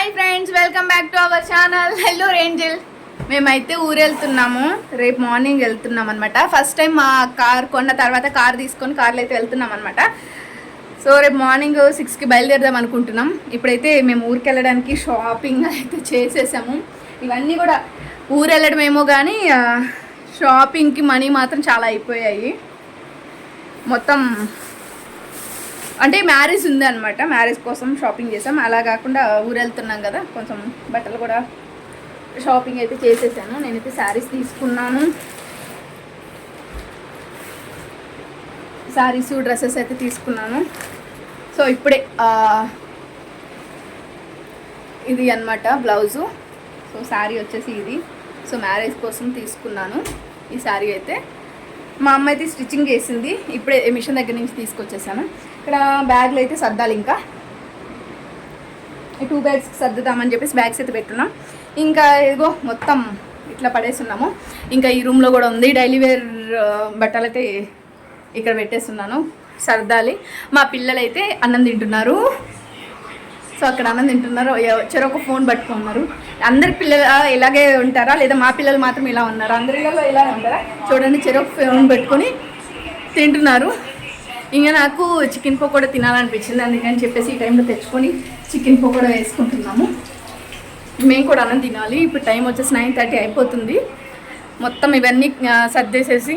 Hi friends welcome back to our channel hello రేంజిల్ మేమైతే ఊరెళ్తున్నాము. రేపు మార్నింగ్ వెళ్తున్నాం అనమాట ఫస్ట్ టైం మా కార్ కొన్న తర్వాత కార్ తీసుకొని కార్లో అయితే వెళ్తున్నాం అనమాట సో రేపు మార్నింగ్ సిక్స్కి బయలుదేరదాం అనుకుంటున్నాం. ఇప్పుడైతే మేము ఊరికి వెళ్ళడానికి షాపింగ్ అయితే చేసేసాము. ఇవన్నీ కూడా ఊరు వెళ్ళడమేమో కానీ షాపింగ్కి మనీ మాత్రం చాలా అయిపోయాయి. మొత్తం అంటే మ్యారేజ్ ఉంది అనమాట మ్యారేజ్ కోసం షాపింగ్ చేసాం. అలా కాకుండా ఊరు వెళ్తున్నాం కదా. కొంచెం బట్టలు కూడా షాపింగ్ అయితే చేసేసాను. నేనైతే శారీస్ తీసుకున్నాను. శారీస్ డ్రెస్సెస్ అయితే తీసుకున్నాను. సో ఇప్పుడే ఇది అన్నమాట బ్లౌజు. సో శారీ వచ్చేసి ఇది. సో మ్యారేజ్ కోసం తీసుకున్నాను ఈ శారీ అయితే. మా అమ్మ అయితే స్టిచ్చింగ్ చేసింది. ఇప్పుడే మిషన్ దగ్గర నుంచి తీసుకొచ్చేసాను. ఇక్కడ బ్యాగ్లు అయితే సర్దాలి ఇంకా. ఈ టూ బ్యాగ్స్ సర్దుదామని చెప్పేసి బ్యాగ్స్ అయితే పెట్టున్నాం. ఇంకా ఇదిగో మొత్తం ఇట్లా పడేస్తున్నాము. ఇంకా ఈ రూమ్లో కూడా ఉంది. డైలీ వేర్ బట్టలైతే బట్టలు అయితే ఇక్కడ పెట్టేస్తున్నాను. సర్దాలి. మా పిల్లలు అయితే అన్నం తింటున్నారు. సో అక్కడ అన్నం తింటున్నారు. వచ్చారు చెరొక ఫోన్ పట్టుకున్నారు. అందరి పిల్లలు ఇలాగే ఉంటారా? లేదా మా పిల్లలు మాత్రం ఇలా ఉన్నారా? అందరిలో ఇలా ఉంటారా చూడండి చెరొక ఫోన్ పెట్టుకొని తింటున్నారు. ఇంకా నాకు చికెన్ పకోడా తినాలనిపించింది. అందుకని చెప్పేసి ఈ టైంలో తెచ్చుకొని చికెన్ పకోడా వేసుకుంటున్నాము. మేము కూడా అన్నం తినాలి. ఇప్పుడు టైం వచ్చేసి నైన్ థర్టీ అయిపోతుంది. మొత్తం ఇవన్నీ సర్దేసేసి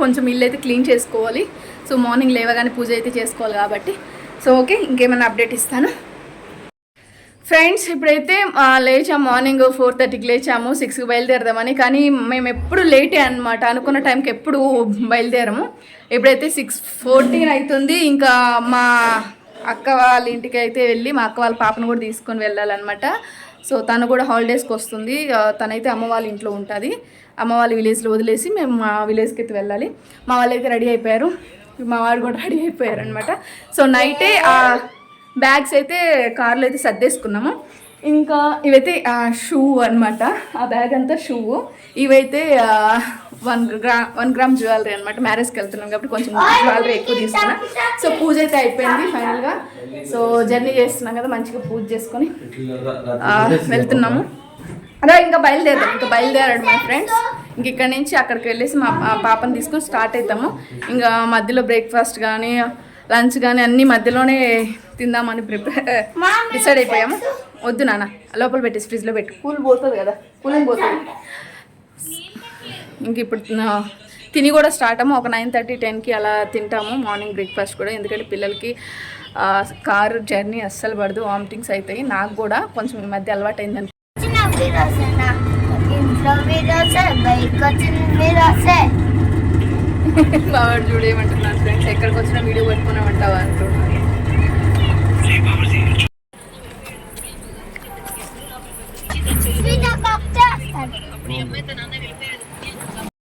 కొంచెం ఇల్లు అయితే క్లీన్ చేసుకోవాలి. సో మార్నింగ్ లేవగానే పూజ అయితే చేసుకోవాలి కాబట్టి. సో ఓకే ఇంకేమైనా అప్డేట్ ఇస్తాను. ఫ్రెండ్స్ ఇప్పుడైతే లేచాం మార్నింగ్ ఫోర్ థర్టీకి లేచాము సిక్స్కి బయలుదేరదామని. కానీ మేము ఎప్పుడు లేటే అనమాట అనుకున్న టైంకి ఎప్పుడు బయలుదేరము. ఇప్పుడైతే సిక్స్ ఫోర్టీన్ అవుతుంది ఇంకా మా అక్క వాళ్ళ ఇంటికి అయితే వెళ్ళి మా అక్క వాళ్ళ పాపను కూడా తీసుకొని వెళ్ళాలన్నమాట. సో తను కూడా హాలిడేస్కి వస్తుంది. తనైతే అమ్మ వాళ్ళ ఇంట్లో ఉంటుంది. అమ్మ వాళ్ళ విలేజ్లో వదిలేసి మేము మా విలేజ్కి అయితే వెళ్ళాలి. మా వాళ్ళు అయితే రెడీ అయిపోయారు. మా వాడు కూడా రెడీ అయిపోయారు అనమాట సో నైటే బ్యాగ్స్ అయితే కార్లో అయితే సర్దేసుకున్నాము. ఇంకా ఇవైతే షూ అనమాట ఆ బ్యాగ్ అంతా షూ. ఇవైతే one gram one gram jewellery అనమాట మ్యారేజ్కి వెళ్తున్నాం కాబట్టి కొంచెం జ్యువెలరీ ఎక్కువ తీసుకున్నా. సో పూజ అయితే అయిపోయింది ఫైనల్గా. సో జర్నీ చేస్తున్నాం కదా మంచిగా పూజ చేసుకొని వెళ్తున్నాము. అదే ఇంకా బయలుదేరదాం. ఇంకా బయలుదేరాడు మా ఫ్రెండ్స్. ఇంక ఇక్కడ నుంచి అక్కడికి వెళ్ళేసి మా మా పాపని తీసుకొని స్టార్ట్ అవుతాము ఇంకా మధ్యలో బ్రేక్ఫాస్ట్ కానీ లంచ్ కానీ అన్నీ మధ్యలోనే తిందామని ప్రిపేర్ డిసైడ్ అయిపోయాము వద్దు నాన్న లోపల పెట్టేసి ఫ్రిడ్జ్లో పెట్టి. కూల్ పోతుంది కదా కూలింగ్ పోతుంది? ఇంక ఇప్పుడు తిని కూడా స్టార్ట్ అమ్ము ఒక నైన్ థర్టీ టెన్కి అలా తింటాము. మార్నింగ్ బ్రేక్ఫాస్ట్ కూడా. ఎందుకంటే పిల్లలకి కారు జర్నీ అస్సలు పడదు. వామిటింగ్స్ అవుతాయి నాకు కూడా కొంచెం ఈ మధ్య అలవాటు అయిందని ఇంట్లో వీడియోసే చూడేయమంటున్నాను ఫ్రెండ్స్. ఎక్కడికి వచ్చినా వీడియో పెట్టుకున్నామంటావా అంటున్నాను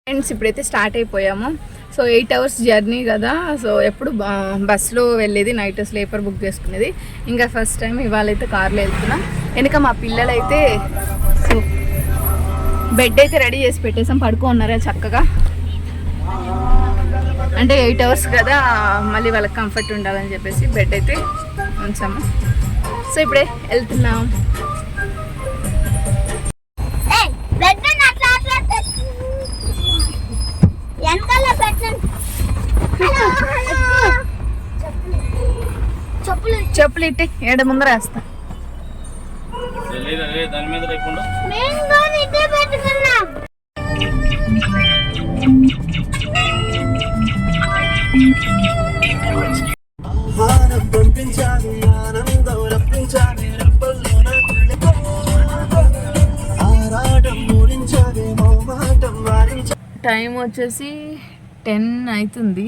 ఫ్రెండ్స్ ఇప్పుడైతే స్టార్ట్ అయిపోయాము. సో ఎయిట్ అవర్స్ జర్నీ కదా. సో ఎప్పుడు బస్సులో వెళ్ళేది నైట్ స్లీపర్ బుక్ చేసుకునేది. ఇంకా ఫస్ట్ టైం ఇవాళ అయితే కార్లో వెళ్తున్నాం. వెనుక మా పిల్లలైతే సో బెడ్ అయితే రెడీ చేసి పెట్టేసాం. పడుకో ఉన్నారా చక్కగా. అంటే ఎయిట్ అవర్స్ కదా మళ్ళీ వాళ్ళకి కంఫర్ట్ ఉండాలని చెప్పేసి బెడ్ అయితే ఉంచాము. సో ఇప్పుడే వెళ్తున్నాం. చెప్పులు చెప్పులు ఇట్టి ఏడ ముందర వేస్తా. దాని మీద లేకుండా. రప్పించాలి ఆనందం రప్పించాలి రప్పల్లో ఆరాటం మూడించాలి మౌమాటం వారించాలి టైం వచ్చేసి టెన్ అవుతుంది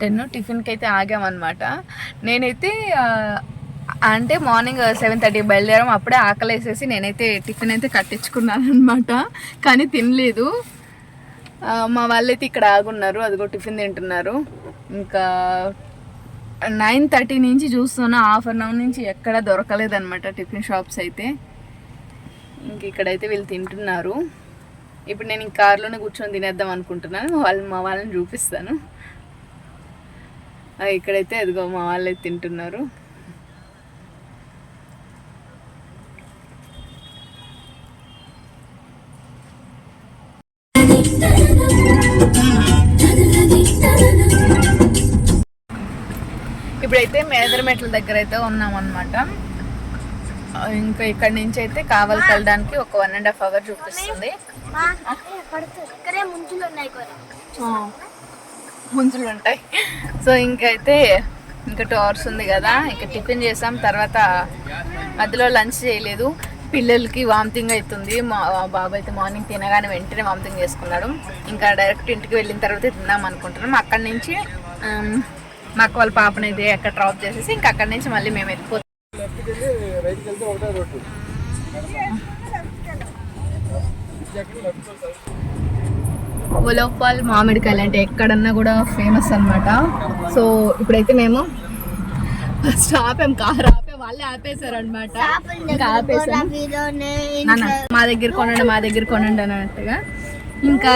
టెన్ టిఫిన్కి అయితే ఆగామన్నమాట. నేనైతే అంటే మార్నింగ్ సెవెన్ థర్టీ బయలుదేరాం అప్పుడే ఆకలి వేసేసి నేనైతే టిఫిన్ అయితే కట్టించుకున్నాను అనమాట కానీ తినలేదు. మా వాళ్ళైతే ఇక్కడ ఆగున్నారు అదిగో టిఫిన్ తింటున్నారు. ఇంకా నైన్ థర్టీ నుంచి చూస్తున్నా హాఫ్ అన్ అవర్ నుంచి ఎక్కడ దొరకలేదనమాట టిఫిన్ షాప్స్ అయితే. ఇంక ఇక్కడైతే వీళ్ళు తింటున్నారు. ఇప్పుడు నేను ఈ కార్లోనే కూర్చొని తినేద్దాం అనుకుంటున్నాను. వాళ్ళు మా వాళ్ళని చూపిస్తాను. ఇక్కడైతే అదిగో మా వాళ్ళు తింటున్నారు. మేదరమెట్ల దగ్గర అయితే ఉన్నాం అనమాట ఇంకా ఇక్కడ నుంచి అయితే కావాలి వెళ్ళడానికి ఒక వన్ అండ్ హాఫ్ అవర్ చూపిస్తుంది. ముంజులు ఉంటాయి సో ఇంకైతే ఇంకా టూ అవర్స్ ఉంది కదా ఇంకా టిఫిన్ చేసాం తర్వాత మధ్యలో లంచ్ చేయలేదు. పిల్లలకి వామిటింగ్ అవుతుంది మా బాబు అయితే మార్నింగ్ తినగానే వెంటనే వామిటింగ్ చేసుకున్నాడు. ఇంకా డైరెక్ట్ ఇంటికి వెళ్ళిన తర్వాత తిందాం అనుకుంటున్నాం. అక్కడి నుంచి మాకు వాళ్ళ పాపని అయితే అక్కడ డ్రాప్ చేసేసి ఇంకా అక్కడి నుంచి మళ్ళీ మేము వెళ్ళిపోతాం. ఉలవపాల్ మామిడికాయలు అంటే ఎక్కడన్నా కూడా ఫేమస్ అన్నమాట. సో ఇప్పుడైతే మేము ఫస్ట్ ఆపాం కార్ ఆపే వాళ్ళే ఆపేశారు. అనమాట మా దగ్గర కొనండి మా దగ్గర కొనండి అన్నట్టుగా. ఇంకా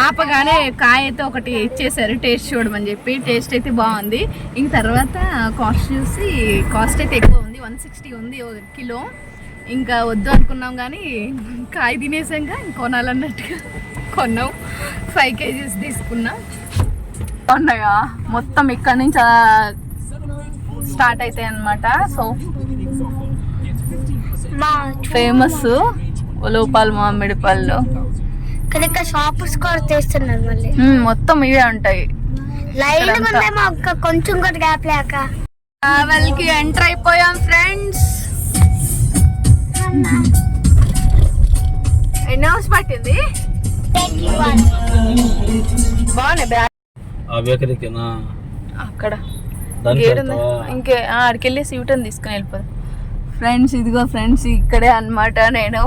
ఆపగానే కాయ అయితే ఒకటి ఇచ్చేసారు టేస్ట్ చూడమని చెప్పి. టేస్ట్ అయితే బాగుంది. ఇంక తర్వాత కాస్ట్ చూసి కాస్ట్ అయితే ఎక్కువ ఉంది. వన్ సిక్స్టీ ఉంది ఒక కిలో. ఇంకా వద్దు అనుకున్నాం కానీ కాయ తినేసాక కొనాలన్నట్టుగా కొన్నాం. ఫైవ్ కేజీస్ తీసుకున్నాం. ఉన్నాయా మొత్తం ఇక్కడ నుంచి స్టార్ట్ అవుతాయి అన్నమాట. సో మా ఫేమస్ ఉలవపాలు మామిడి ఇక్కడ షాప్స్ కూడా తీస్తున్నారు మళ్ళీ. మ్మ్, మొత్తం ఇవే ఉంటాయి. లైన్ ఇక్కడంతా. ఉన్నాయి మా అక్క కొంచెం కూడా గ్యాప్ లేక ట్రావెల్కి ఎంటర్ అయిపోయాం ఫ్రెండ్స్. ఎన్ని అవర్స్ పట్టింది? బాగున్నాయి బ్యాగ్ ఆ బేకరీకేనా అక్కడ? ఇంకే ఆ, ఆడికి వెళ్ళి సీటని తీసుకుని వెళ్ళిపోదు. ఫ్రెండ్స్ ఇదిగో ఫ్రెండ్స్ ఇక్కడే అన్నమాట నేను.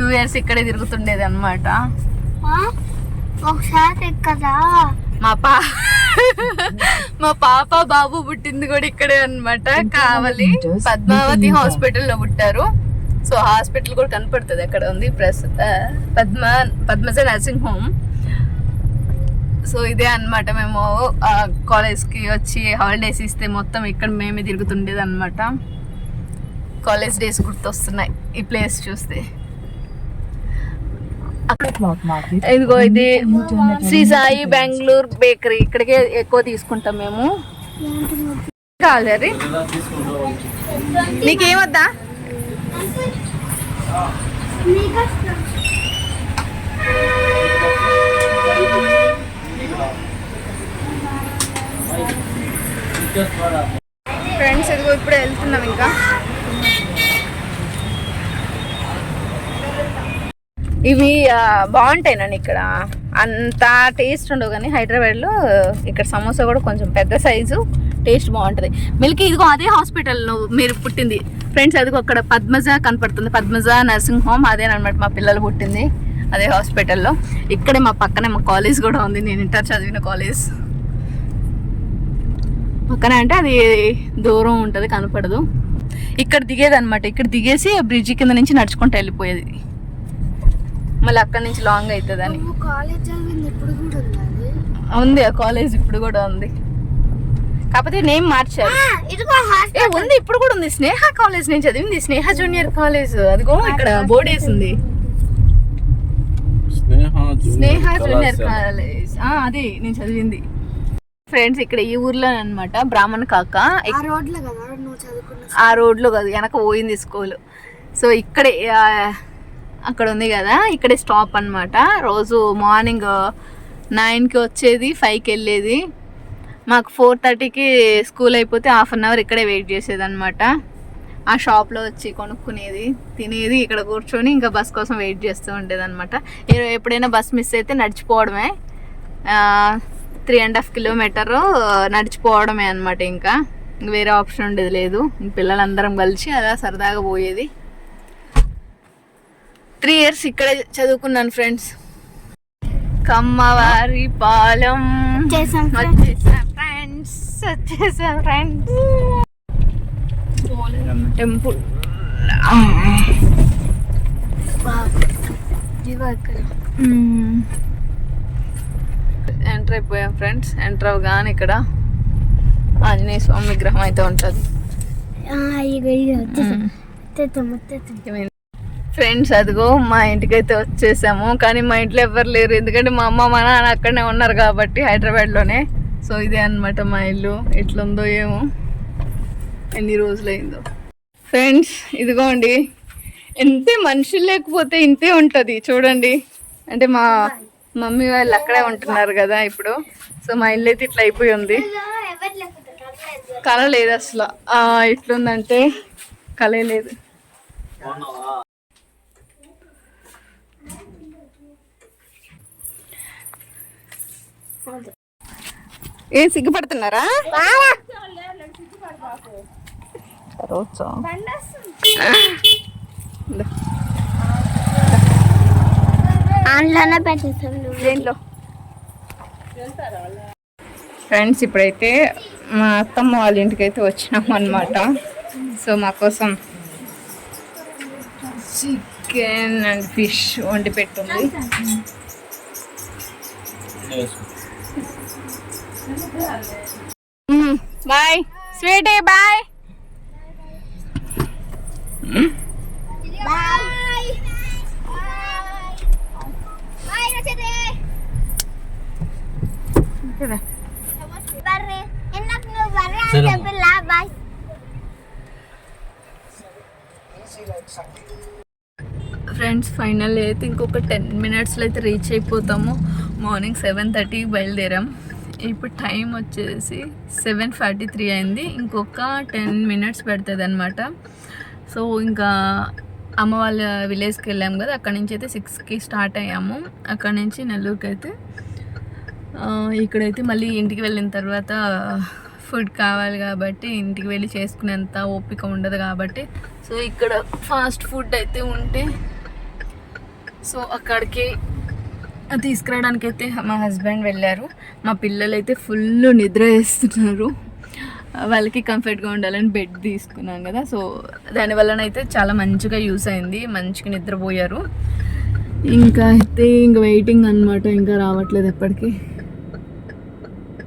టూ ఇయర్స్ ఇక్కడే తిరుగుతుండేది అనమాట ఒకసారి కదా? మా పా మా పాప బాబు పుట్టింది కూడా ఇక్కడే అన్నమాట. కావాలి పద్మావతి హాస్పిటల్లో పుట్టారు. సో హాస్పిటల్ కూడా కనపడుతుంది అక్కడ ఉంది. ప్రస్తుత Padma Padmaja nursing home. So ఇదే అన్నమాట మేము కాలేజ్కి వచ్చి హాలిడేస్ ఇస్తే మొత్తం ఇక్కడ మేమే తిరుగుతుండేది అనమాట కాలేజ్ డేస్ గుర్తొస్తున్నాయి. ఈ ప్లేస్ చూస్తే. ఇదిగో ఇది శ్రీ సాయి బెంగళూరు బేకరీ. ఇక్కడికే ఎక్కువ తీసుకుంటాం మేము. కావాలి అది. నీకేమొద్దా ఫ్రెండ్స్ ఇదిగో ఇప్పుడు వెళ్తున్నాం ఇంకా. ఇవి బాగుంటాయి నన్ను ఇక్కడ. అంత టేస్ట్ ఉండవు కానీ హైదరాబాద్లో ఇక్కడ సమోసా కూడా కొంచెం పెద్ద సైజు టేస్ట్ బాగుంటుంది. మిల్కీ ఇదిగో అదే హాస్పిటల్లో మీరు పుట్టింది. ఫ్రెండ్స్ అదిగో అక్కడ పద్మజ కనపడుతుంది. పద్మజ నర్సింగ్ హోమ్ అదేనమాట మా పిల్లలు పుట్టింది అదే హాస్పిటల్లో. ఇక్కడే మా పక్కనే మా కాలేజ్ కూడా ఉంది. నేను ఇంటర్ చదివిన కాలేజ్. పక్కన అంటే అది దూరం ఉంటుంది కనపడదు. ఇక్కడ దిగేది అనమాట ఇక్కడ దిగేసి బ్రిడ్జి కింద నుంచి నడుచుకుంటూ వెళ్ళిపోయేది. మళ్ళీ అక్కడ నుంచి లాంగ్ అవుతుంది అని కాలేజ్ చదివింది ఇప్పుడు కూడా ఉంది ఉంది ఆ కాలేజ్ ఇప్పుడు కూడా ఉంది. కాకపోతే నేమ్ మార్చారు. ఉంది ఇప్పుడు కూడా ఉంది. స్నేహ కాలేజ్ నేను చదివింది. Sneha junior college. అదిగో ఇక్కడ బోర్డు వేసింది. స్నేహ స్నేహ జూనియర్. కాలేజ్. ఆ, అదే నేను చదివింది. ఫ్రెండ్స్ ఇక్కడ ఈ ఊర్లో అనమాట బ్రాహ్మణ్ కాక ఆ రోడ్లో కదా నువ్వు చదువుకున్న ఆ రోడ్లో కాదు వెనక పోయింది స్కూల్. సో ఇక్కడే అక్కడ ఉంది కదా ఇక్కడే స్టాప్ అన్నమాట. రోజు మార్నింగ్ నైన్కి వచ్చేది ఫైవ్కి వెళ్ళేది. మాకు ఫోర్ థర్టీకి స్కూల్ అయిపోతే హాఫ్ అన్ అవర్ ఇక్కడే వెయిట్ చేసేది అనమాట ఆ షాప్లో వచ్చి కొనుక్కునేది తినేది ఇక్కడ కూర్చొని ఇంకా బస్ కోసం వెయిట్ చేస్తూ ఉండేది అనమాట ఎప్పుడైనా బస్ మిస్ అయితే నడిచిపోవడమే. త్రీ అండ్ హాఫ్ కిలోమీటర్ నడిచిపోవడమే అనమాట ఇంకా. ఇంక వేరే ఆప్షన్ ఉండేది లేదు. పిల్లలందరం కలిసి అలా సరదాగా పోయేది. త్రీ ఇయర్స్ ఇక్కడే చదువుకున్నాను ఫ్రెండ్స్. కమ్మవారి పాలెం. ఫ్రెండ్స్. వచ్చేసా ఫ్రెండ్స్. టెంపుల్. ఎంటర్ అయిపోయాం ఫ్రెండ్స్. ఎంటర్ అవగానే ఇక్కడ ఆంజనేయ స్వామి విగ్రహం అయితే ఉంటుంది. ఫ్రెండ్స్ అదిగో మా ఇంటికి అయితే వచ్చేసాము. కానీ మా ఇంట్లో ఎవరు లేరు. ఎందుకంటే మా అమ్మ మా నాన్న అక్కడనే ఉన్నారు కాబట్టి హైదరాబాద్లోనే. సో ఇదే అన్నమాట మా ఇల్లు. ఎట్లుందో ఏమో. ఎన్ని రోజులైందో. ఫ్రెండ్స్ ఇదిగోండి. ఎంతే మనుషులు లేకపోతే ఇంతే ఉంటుంది. చూడండి. అంటే మా మమ్మీ వాళ్ళు అక్కడే ఉంటున్నారు కదా ఇప్పుడు. సో మా ఇల్లు అయితే ఇట్లా అయిపోయి ఉంది. కళ లేదు అసలు. ఇట్లుందంటే ఎట్లుందంటే లేదు. ఏం సిగ్గుపడుతున్నారా? దేంట్లో? ఫ్రెండ్స్ ఇప్పుడైతే మా అత్తమ్మ వాళ్ళ ఇంటికి అయితే వచ్చినాం అనమాట సో మా కోసం చికెన్ అండ్ ఫిష్ వండి పెట్టుంది. Bye. Sweetie bye. Bye bye రచతే బర్రే ఎన్నకు నువ్వు బర్రే అని సరే. చెప్పిలా బాయ్ ఫ్రెండ్స్ ఫైనల్ అయితే ఇంకొక టెన్ మినిట్స్లో అయితే రీచ్ అయిపోతాము. మార్నింగ్ సెవెన్ థర్టీకి బయలుదేరాం. ఇప్పుడు టైం వచ్చేసి సెవెన్ ఫార్టీ త్రీ అయింది. ఇంకొక టెన్ మినిట్స్ పడుతుంది అనమాట సో ఇంకా అమ్మ వాళ్ళ విలేజ్కి వెళ్ళాము కదా అక్కడ నుంచి అయితే సిక్స్కి స్టార్ట్ అయ్యాము. అక్కడ నుంచి నెల్లూరుకి అయితే ఇక్కడైతే మళ్ళీ ఇంటికి వెళ్ళిన తర్వాత ఫుడ్ కావాలి కాబట్టి ఇంటికి వెళ్ళి చేసుకునేంత ఓపిక ఉండదు కాబట్టి సో ఇక్కడ ఫాస్ట్ ఫుడ్ అయితే ఉంటే సో అక్కడికి తీసుకురావడానికి అయితే మా హస్బెండ్ వెళ్ళారు. మా పిల్లలు అయితే ఫుల్ నిద్ర వేస్తున్నారు. వాళ్ళకి కంఫర్ట్గా ఉండాలని బెడ్ తీసుకున్నాం కదా సో దానివల్లనైతే చాలా మంచిగా యూస్ అయింది మంచిగా నిద్రపోయారు. ఇంకా అయితే ఇంకా వెయిటింగ్ అనమాట ఇంకా రావట్లేదు ఎప్పటికీ.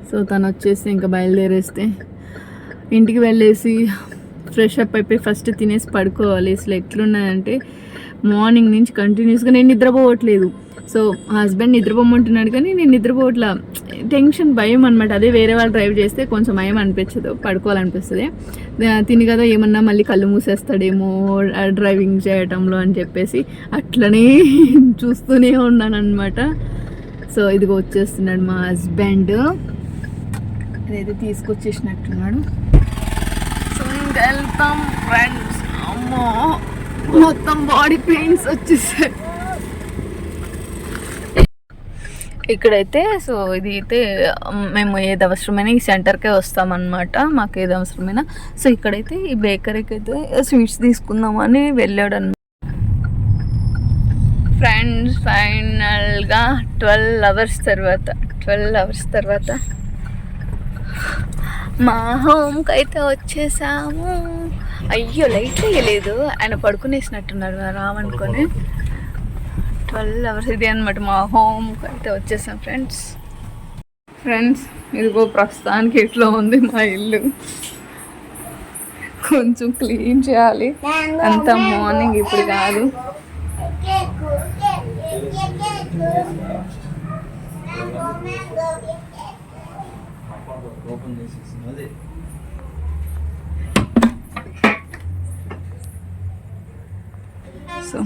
సో తను వచ్చేసి ఇంకా బయలుదేరేస్తే ఇంటికి వెళ్ళేసి ఫ్రెష్ అప్ అయిపోయి ఫస్ట్ తినేసి పడుకోవాలి. అసలు ఎట్లున్నాయంటే మార్నింగ్ నుంచి కంటిన్యూస్గా నేను నిద్రపోవట్లేదు. సో హస్బెండ్ నిద్రపోమంటున్నాడు కానీ నేను నిద్రపోవట్లా. టెన్షన్ భయం అనమాట అదే వేరే వాళ్ళు డ్రైవ్ చేస్తే కొంచెం భయం అనిపించదు పడుకోవాలనిపిస్తుంది. తిని కదా ఏమన్నా మళ్ళీ కళ్ళు మూసేస్తాడేమో ఆ డ్రైవింగ్ చేయటంలో అని చెప్పేసి అట్లనే చూస్తూనే ఉన్నాను అనమాట సో ఇదిగో వచ్చేస్తున్నాడు మా హస్బెండ్. అదైతే తీసుకొచ్చేసినట్టున్నాడు. ఇంకా వెళ్తాం ఫ్రెండ్స్ అమ్మో మొత్తం బాడీ పెయిన్స్ వచ్చేసాయి. ఇక్కడైతే సో ఇది అయితే మేము ఏది అవసరమైనా ఈ సెంటర్కే వస్తామన్నమాట మాకు ఏది అవసరమైనా సో ఇక్కడైతే ఈ బేకరీకి అయితే స్వీట్స్ తీసుకుందామని వెళ్ళాడు అనమాట ఫ్రెండ్స్ ఫైనల్గా ట్వెల్వ్ అవర్స్ తర్వాత ట్వెల్వ్ అవర్స్ తర్వాత. మా హోమ్కి అయితే వచ్చేసాము. అయ్యో లైట్ వేయలేదు. ఆయన పడుకునేసినట్టున్నారు రావనుకొని ట్వెల్వ్ అవర్స్ ఇది అనమాట మా హోమ్కి అయితే వచ్చేసాం ఫ్రెండ్స్ ఫ్రెండ్స్ ఇదిగో ప్రస్తుతానికి ఇట్లా ఉంది మా ఇల్లు. కొంచెం క్లీన్ చేయాలి. అంత మార్నింగ్ ఇప్పుడు కాదు. ఓపెన్ చేసేసి అదే. సో